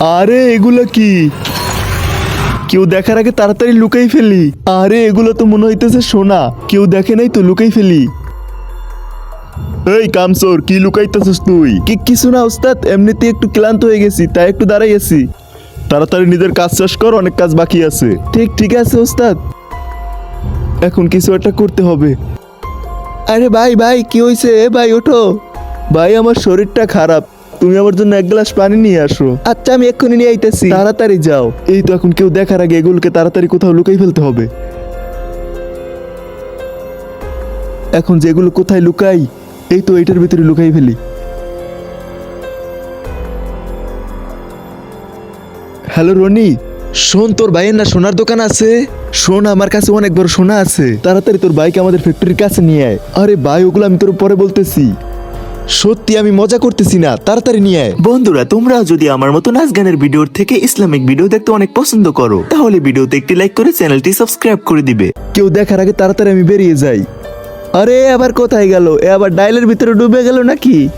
আরে, এগুলো কি? কেউ দেখার আগে তাড়াতাড়ি লুকাই ফেলি। আরে, এগুলো তো মনে হইতেছে সোনা। কেউ দেখে নাই তো লুকাই ফেলি। এই কামসোর, কি লুকাইতেছিস তুই? কি কিছু না ওস্তাদ, এমনিতে একটু ক্লান্ত হয়ে গেছি, তাই একটু দাঁড়াই আছি। তাড়াতাড়ি নিজের কাজ শেষ কর, অনেক কাজ বাকি আছে। ঠিক ঠিক আছে ওস্তাদ। এখন কিছু একটা করতে হবে। আরে ভাই ভাই, কি হয়েছে ভাই, ওঠো। ভাই, আমার শরীরটা খারাপ। তুমি আমার জন্য এক গ্লাস পানি নিয়ে আসো। আচ্ছা আমি এক্ষুনি নিয়ে আইতেছি। তাড়াতাড়ি যাও। এই তো এখন কেউ দেখার আগে এগুলোকে তাড়াতাড়ি কোথাও লুকাই ফেলতে হবে। এখন যেগুলো কোথায় লুকাই এই তো এইটার ভিতরে লুকাই ফেলি। হ্যালো রনি। শোন তোর ভাইয়ের না সোনার দোকান আছে? শোন আমার কাছে অনেক বড় সোনা আছে। তাড়াতাড়ি তোর বাইক আমাদের ফ্যাক্টরির কাছে নিয়ে আয়। আরে ভাই ওগুলো আমি তোর পরে বলতেছি। সত্যি আমি মজা করতেছি না তাড়াতাড়ি নিয়ে আয়। বন্ধুরা তোমরা যদি আমার মতো নাচ গানের ভিডিওর থেকে ইসলামিক ভিডিও দেখতে অনেক পছন্দ করো তাহলে ভিডিওতে একটি লাইক করে চ্যানেলটি সাবস্ক্রাইব করে দিবে। কেউ দেখার আগে তাড়াতাড়ি আমি বেরিয়ে যাই। আরে আবার কোথায় গেল? এ আবার ডাইলের ভিতরে ডুবে গেল নাকি?